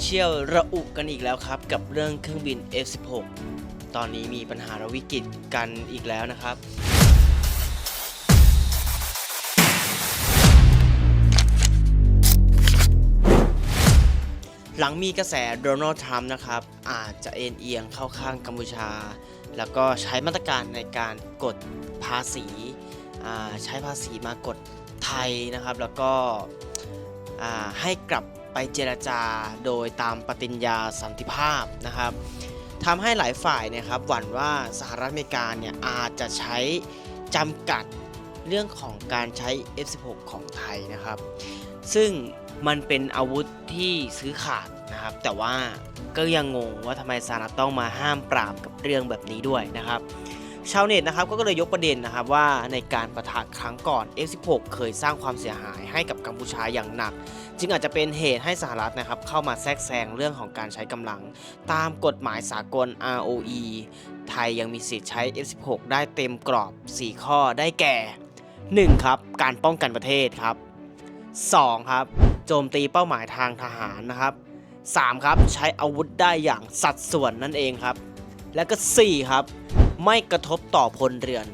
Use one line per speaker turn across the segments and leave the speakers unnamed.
เชียลระอุกันอีกแล้วครับ กับเรื่องเครื่องบิน F16 ตอนนี้มีปัญหาระวิกฤตกันอีกแล้วนะครับ หลังมีกระแสโดนัลด์ทรัมป์นะครับ อาจจะเอ็นเอียงเข้าข้างกัมพูชา แล้วก็ใช้มาตรการในการกดภาษีใช้ภาษีมากดไทยนะครับ แล้วก็ให้กลับ ไปเจรจาโดยตามปฏิญญาสันติภาพนะครับทำให้หลายฝ่ายเนยครับหวั่นว่าสหรัฐอเมริกาเนี่ยอาจจะใช้จำกัดเรื่องของการใช้ F16 ของไทยนะครับ ซึ่งมันเป็นอาวุธที่ซื้อขาดนะครับ แต่ว่าก็ยังงงว่าทำไมสหรัฐต้องมาห้ามปรามกับเรื่องแบบนี้ด้วยนะครับ ชาวเน็ตนะครับก็เลยยกประเด็นนะครับว่าในการประทะครั้งก่อน F16 เคยสร้างความเสียหายให้กับกัมพูชาอย่างหนัก จึงอาจจะเป็นเหตุให้สหรัฐนะครับเข้ามาแทรกแซงเรื่องของการใช้กำลัง ตามกฎหมายสากล ROE ไทยยังมีสิทธิ์ใช้ F16 ได้เต็มกรอบ 4 ข้อได้แก่ 1. ครับการป้องกันประเทศครับ 2. ครับโจมตีเป้าหมายทางทหารนะครับ 3. ครับใช้อาวุธได้อย่างสัดส่วนนั่นเองครับ และก็ 4. ครับ ไม่กระทบต่อพลเรือน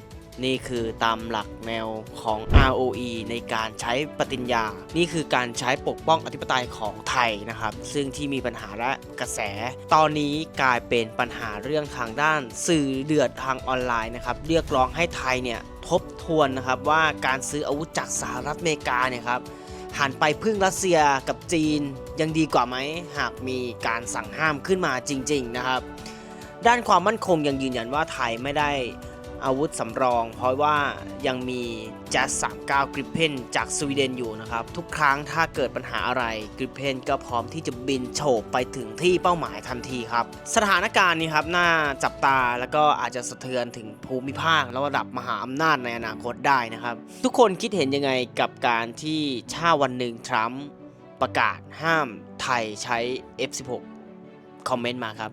นี่คือตามหลักแนวของ ROE ในการใช้ปฏิญญา นี่คือการใช้ปกป้องอธิปไตยของไทยนะครับ ซึ่งที่มีปัญหาและกระแส ตอนนี้กลายเป็นปัญหาเรื่องทางด้าน สื่อเดือดทางออนไลน์นะครับ เรียกร้องให้ไทยเนี่ยทบทวนนะครับว่าการซื้ออาวุธจากสหรัฐอเมริกาเนี่ยครับหันไปพึ่งรัสเซียกับจีนยังดีกว่าไหมหากมีการสั่งห้ามขึ้นมาจริง ๆ นะครับ ด้านความมั่นคงยังยืนยันว่าไทยไม่ได้อาวุธสำรอง เพราะว่ายังมีจัส39 Gripen จากสวีเดนอยู่นะครับ ทุกครั้งถ้าเกิดปัญหาอะไร Gripen ก็พร้อมที่จะบินโฉบไปถึงที่เป้าหมายทันทีครับ สถานการณ์นี้ครับน่าจับตาแล้วก็อาจจะสะเทือนถึงภูมิภาคและระดับมหาอำนาจในอนาคตได้นะครับ ทุกคนคิดเห็นยังไงกับการที่ถ้าวันหนึ่งทรัมป์ประกาศห้ามไทยใช้ F16 คอมเมนต์มาครับ